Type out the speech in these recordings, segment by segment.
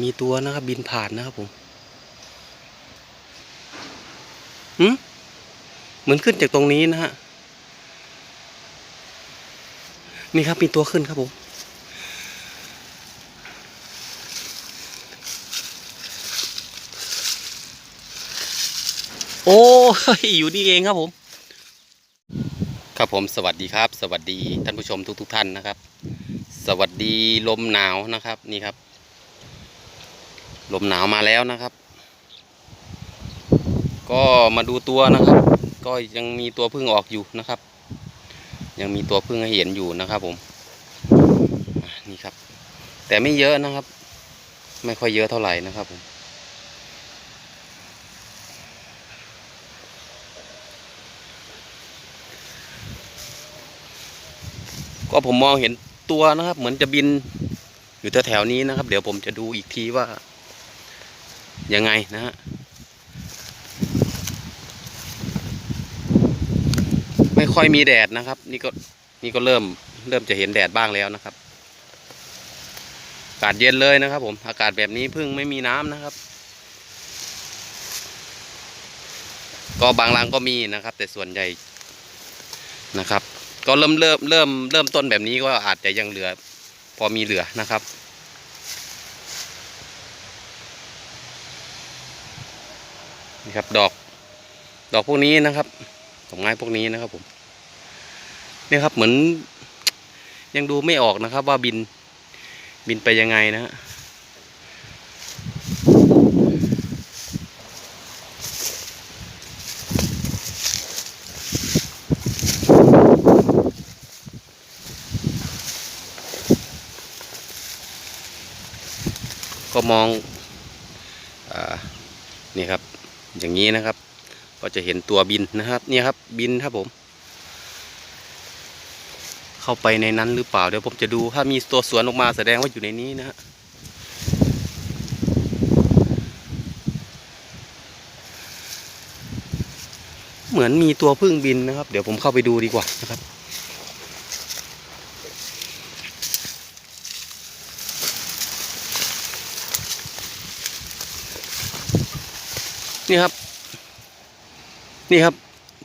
มีตัวนะครับบินผ่านนะครับผมหืมเหมือนขึ้นจากตรงนี้นะฮะ นี่ครับมีตัวขึ้นครับผม โอ้ยอยู่นี่เองครับผม ครับผมสวัสดีครับ สวัสดีท่านผู้ชมทุกๆทท่านนะครับ สวัสดีลมหนาวนะครับ นี่ครับ ลมหนาวมาแล้วนะครับ ก็มาดูตัวนะครับ ก็ยังมีตัวพึ่งออกอยู่นะครับ ยังมีตัวพึ่งให้เห็นอยู่นะครับผมนี่ครับ แต่ไม่เยอะนะครับ ไม่ค่อยเยอะเท่าไหร่นะครับผมก็ผมมองเห็นตัวนะครับ เหมือนจะบินอยู่แถวๆนี้นะครับ เดี๋ยวผมจะดูอีกทีว่า ยังไงนะฮะไม่ค่อยมีแดดนะครับ นี่ก็นี่ก็เริ่มเริ่มจะเห็นแดดบ้างแล้วนะครับ อากาศเย็นเลยนะครับ ผม อากาศแบบนี้พิ่งไม่มีน้ำนะครับ ก็บางรังก็มีนะครับ แต่ส่วนใหญ่นะครับ ก็เริ่มเริ่มเริ่มเริ่มต้นแบบนี้ก็อาจจะยังเหลือ พอมีเหลือนะครับ นี่ครับ ดอก ดอกพวกนี้นะครับดอกไม้พวกนี้นะครับผมเนี่ยครับเหมือน ยังดูไม่ออกนะครับ ว่าบิน บินไปยังไงนะฮะก็มองอนี่ครับ อย่างนี้นะครับ ก็จะเห็นตัวบินนะครับ เนี่ยครับบินครับผม เข้าไปในนั้นหรือเปล่าเดี๋ยวผมจะดูถ้ามีตัวสวนออกมาแสดงว่าอยู่ในนี้นะฮะเหมือนมีตัวพึ่งบินนะครับ เดี๋ยวผมเข้าไปดูดีกว่านะครับ นี่ครับ นี่ครับ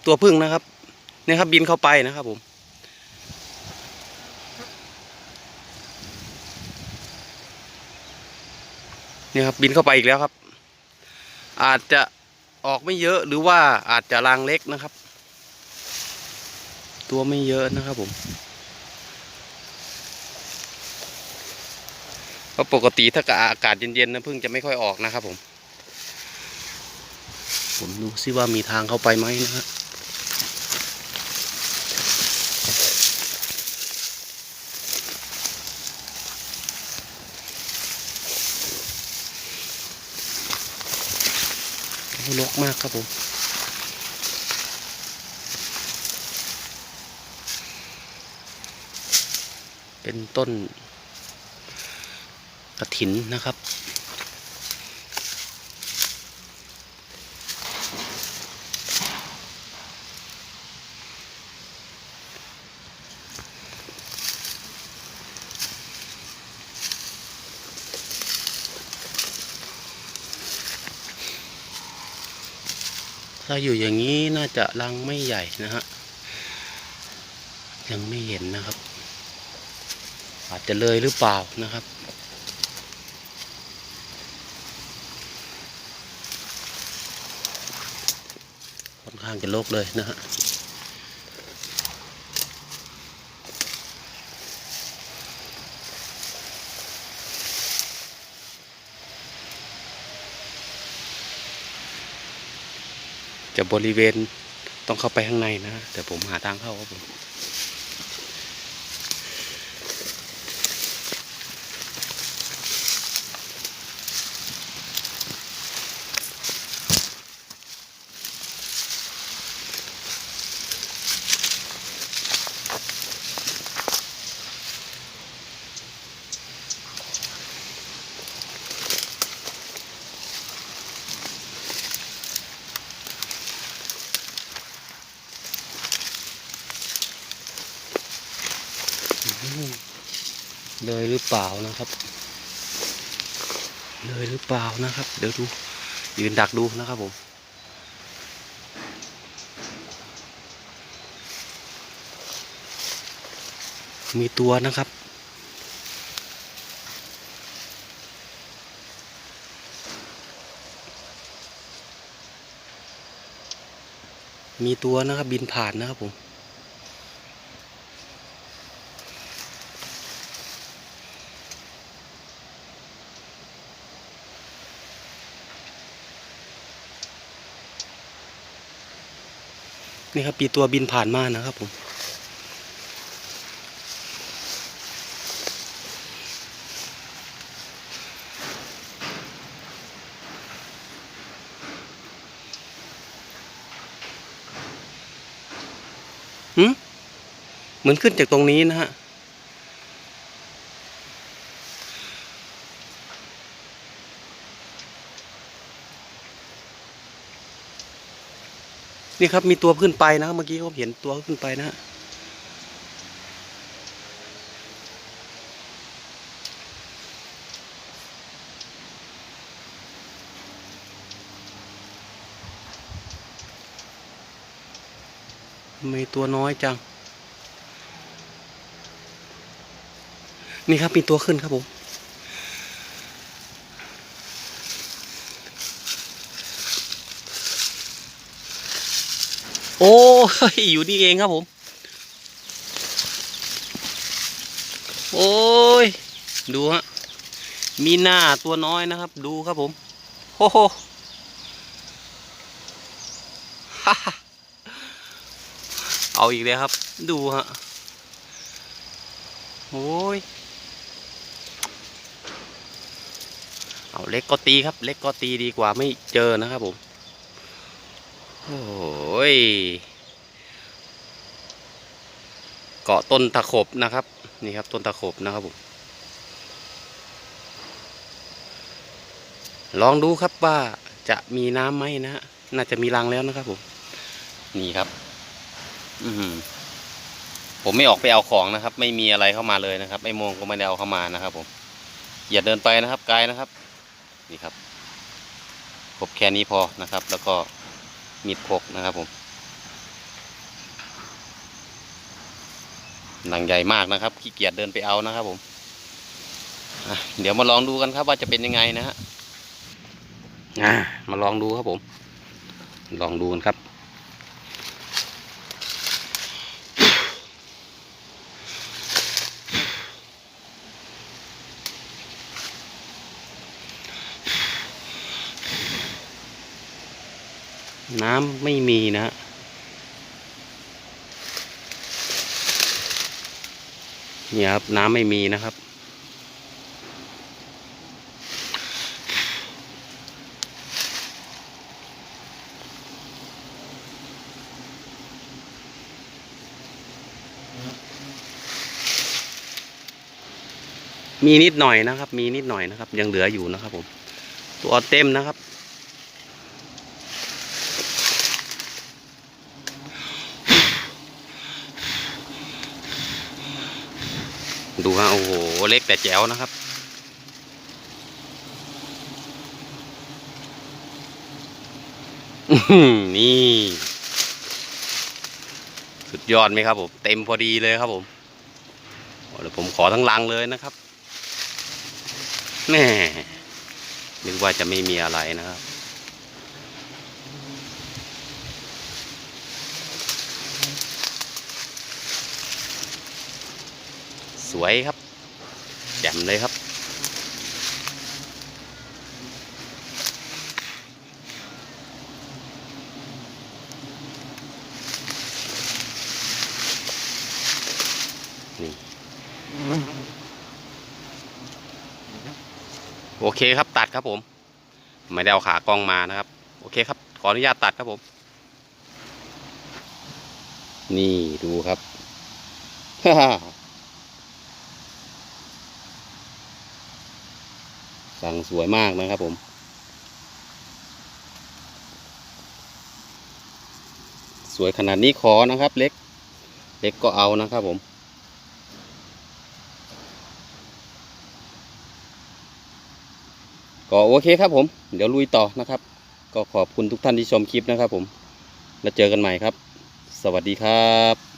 ตัวพึ่งนะครับนี่ครับ บินเข้าไปนะครับผมนี่ครับ บินเข้าไปอีกแล้วครับ อาจจะออกไม่เยอะหรือว่าอาจจะรางเล็กนะครับ ตัวไม่เยอะนะครับผมเพราะปกติถ้าอากาศเย็นๆนะพึ่งจะไม่ค่อยออกนะครับผม ผมดูซิว่ามีทางเข้าไปไหมนะฮะลกมากครับผมเป็นต้นกระถินนะครับ ถ้าอยู่อย่างนี้น่าจะรังไม่ใหญ่นะฮะ ยังไม่เห็นนะครับ อาจจะเลยหรือเปล่านะครับค่อนข้างจะโลกเลยนะฮะ จะบริเวณต้องเข้าไปข้างในนะแต่ผมหาทางเข้าครับผม เลยหรือเปล่านะครับ เลยหรือเปล่านะครับ เดี๋ยวดูยืนดักดูนะครับผมมีตัวนะครับ มีตัวนะครับบินผ่านนะครับผม นี่ครับปีตัวบินผ่านมานะครับผมหืมเหมือนขึ้นจากตรงนี้นะฮะ นี่ครับมีตัวขึ้นไปนะเมื่อกี้ผมเห็นตัวขึ้นไปนะฮะมีตัวน้อยจัง นี่ครับมีตัวขึ้นครับผม โอ้ยอยู่นี่เองครับผม โอ้ย ดูฮะ มีหน้าตัวน้อยนะครับ ดูครับผม โอ้โหเอาอีกแล้วครับ ดูฮะ โอ้ย เอาเล็กก็ตีครับ เล็กก็ตีดีกว่าไม่เจอนะครับผม โอ้ย เกาะต้นตะขบนะครับ นี่ครับต้นตะขบนะครับผม ลองดูครับว่าจะมีน้ำไหมนะฮะน่าจะมีรังแล้วนะครับผม นี่ครับ อืมผมไม่ออกไปเอาของนะครับ ไม่มีอะไรเข้ามาเลยนะครับไอ้โมงก็ไม่ได้เอาเข้ามานะครับ ผม อย่าเดินไปนะครับไกลนะครับ นี่ครับครบแค่นี้พอนะครับ แล้วก็ มีดพกนะครับผมหนังใหญ่มากนะครับขี้เกียจเดินไปเอานะครับผมเดี๋ยวมาลองดูกันครับว่าจะเป็นยังไงนะฮะมาลองดูครับผม ลองดูกันครับ น้ำไม่มีนะฮะเนี่ยครับน้ำไม่มีนะครับ มีนิดหน่อยนะครับ มีนิดหน่อยนะครับ ยังเหลืออยู่นะครับผม ตัวเต็มนะครับ ดูฮะโอ้โห เล็กแต่แจ๋วนะครับ นี่ สุดยอดไหมครับผม เต็มพอดีเลยครับผมเดี๋ยวผมขอทั้งลังเลยนะครับแม่นึกว่าจะไม่มีอะไรนะครับ วยครับแจ่มเลยครับ นี่ โอเคครับตัดครับผม ไม่ได้เอาขากล้องมานะครับ โอเคครับ ขออนุญาตตัดครับผม นี่ดูครับ สั่งสวยมากนะครับผม สวยขนาดนี้ขอนะครับ เล็ก เล็กก็เอานะครับผมก็โอเคครับผม เดี๋ยวลุยต่อนะครับ ก็ขอบคุณทุกท่านที่ชมคลิปนะครับผม แล้วเจอกันใหม่ครับ สวัสดีครับ